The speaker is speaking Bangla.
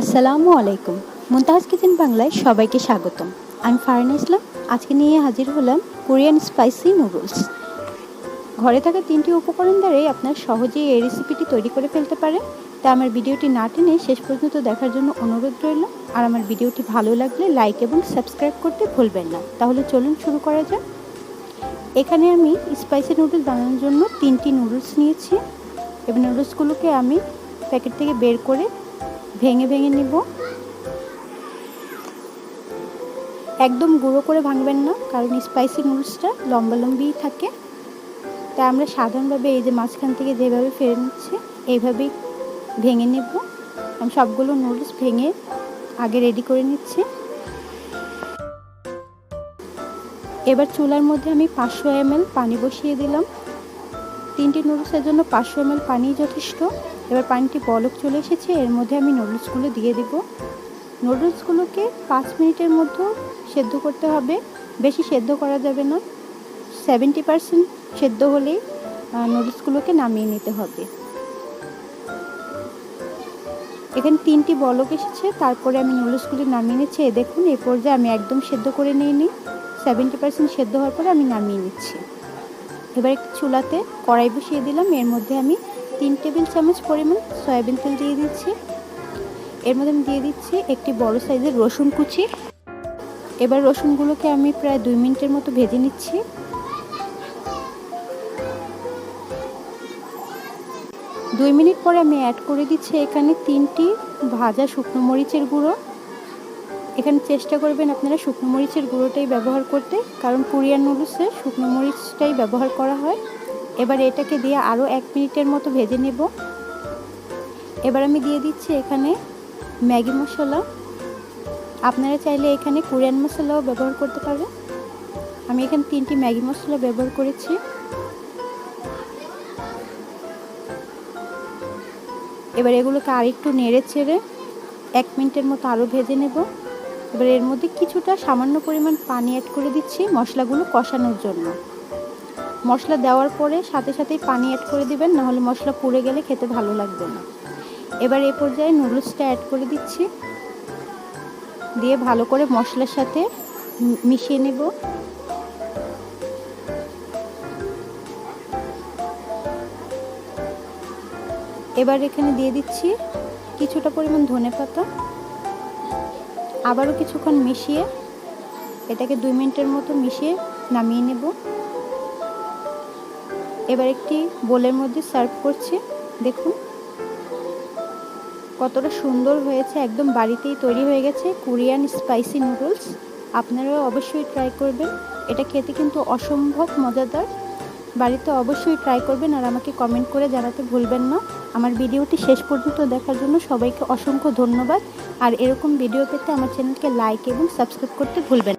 আসসালামু আলাইকুম। মুমতাজ কিচেন বাংলায় সবাইকে স্বাগতম। আমি ফারহান ইসলাম। আজকে নিয়ে হাজির হলাম কোরিয়ান স্পাইসি নুডলস। ঘরে থাকা তিনটি উপকরণ দ্বারাই আপনার সহজেই এই রেসিপিটি তৈরি করে ফেলতে পারেন। তা আমার ভিডিওটি না টেনে শেষ পর্যন্ত দেখার জন্য অনুরোধ রইল। আর আমার ভিডিওটি ভালো লাগলে লাইক এবং সাবস্ক্রাইব করতে ভুলবেন না। তাহলে চলুন শুরু করা যাক। এখানে আমি স্পাইসি নুডলস বানানোর জন্য তিনটি নুডলস নিয়েছি। এবং নুডলসগুলোকে আমি প্যাকেট থেকে বের করে ভেঙে ভেঙে নিব। একদম গুঁড়ো করে ভাঙবেন না, কারণ স্পাইসি নুডলসটা লম্বা লম্বিই থাকে। তাই আমরা সাধারণভাবে এই যে মাঝখান থেকে যেভাবে ফেরে নিচ্ছি, এইভাবেই ভেঙে নেব। আমি সবগুলো নুডলস ভেঙে আগে রেডি করে নিচ্ছি। এবার চুলার মধ্যে আমি পাঁচশো এমএল পানি বসিয়ে দিলাম। তিনটি নুডলসের জন্য পাঁচশো এমএল পানি যথেষ্ট। এবার পানিটি বলক চলে এসেছে, এর মধ্যে আমি নুডলসগুলো দিয়ে দিব। নুডলসগুলোকে পাঁচ মিনিটের মধ্যে সেদ্ধ করতে হবে। বেশি সেদ্ধ করা যাবে না। সেভেন্টি পারসেন্ট সেদ্ধ হলেই নুডলসগুলোকে নামিয়ে নিতে হবে। এখানে তিনটি বলক এসেছে, তারপরে আমি নুডলসগুলি নামিয়ে নিচ্ছি। এ দেখুন, এ পর্যায়ে আমি একদম সেদ্ধ করে নিয়ে নিই সেভেন্টি পারসেন্ট সেদ্ধ হওয়ার পরে আমি নামিয়ে নিচ্ছি। এবার একটি চুলাতে কড়াই বসিয়ে দিলাম। এর মধ্যে আমি তিন টেবিল চামচ পরিমাণ সয়াবিন তেল দিয়ে দিচ্ছি। এর মধ্যে আমি দিয়ে দিচ্ছি একটি বড় সাইজের রসুন কুচি। এবার রসুনগুলোকে আমি প্রায় দুই মিনিটের মতো ভেজে নিচ্ছি। দুই মিনিট পরে আমি অ্যাড করে দিচ্ছি এখানে তিনটি ভাজা শুকনো মরিচের গুঁড়ো। এখানে চেষ্টা করবেন আপনারা শুকনো মরিচের গুঁড়োটাই ব্যবহার করতে, কারণ কোরিয়ান নুডলসে শুকনো মরিচটাই ব্যবহার করা হয়। এবার এটাকে দিয়ে আরও এক মিনিটের মতো ভেজে নেব। এবার আমি দিয়ে দিচ্ছি এখানে ম্যাগি মশলা। আপনারা চাইলে এখানে কোরিয়ান মশলাও ব্যবহার করতে পারেন। আমি এখানে তিনটি ম্যাগি মশলা ব্যবহার করেছি। এবার এগুলোকে আরেকটু নেড়ে চেড়ে এক মিনিটের মতো আরও ভেজে নেব। এবার এর মধ্যে কিছুটা সামান্য পরিমাণ পানি অ্যাড করে দিচ্ছি, মশলাগুলো কষানোর জন্য। মশলা দেওয়ার পরে সাথে সাথেই পানি অ্যাড করে দিবেন, নাহলে মশলা পুড়ে গেলে খেতে ভালো লাগবে না। এবার এ পর্যায়ে নুডলসটা অ্যাড করে দিচ্ছি। দিয়ে ভালো করে মশলার সাথে মিশিয়ে নেব। এবার এখানে দিয়ে দিচ্ছি কিছুটা পরিমাণ ধনে পাতা আবারও কিছুক্ষণ মিশিয়ে এটাকে দুই মিনিটের মতো মিশিয়ে নামিয়ে নেব। এবার একটি বোলের মধ্যে সার্ভ করছি, দেখুন। কতটা সুন্দর হয়েছে, একদম বাড়িতেই তৈরি হয়ে গেছে কোরিয়ান স্পাইসি নুডলস। আপনারাও অবশ্যই ট্রাই করবেন। এটা খেতে কিন্তু অসম্ভব মজাদার। বাড়িতে অবশ্যই ট্রাই করবেন আর আমাকে কমেন্ট করে জানাতে ভুলবেন না। আমার ভিডিওটি শেষ পর্যন্ত দেখার জন্য সবাইকে অসংখ্য ধন্যবাদ। আর এরকম ভিডিও পেতে আমার চ্যানেলকে লাইক এবং সাবস্ক্রাইব করতে ভুলবেন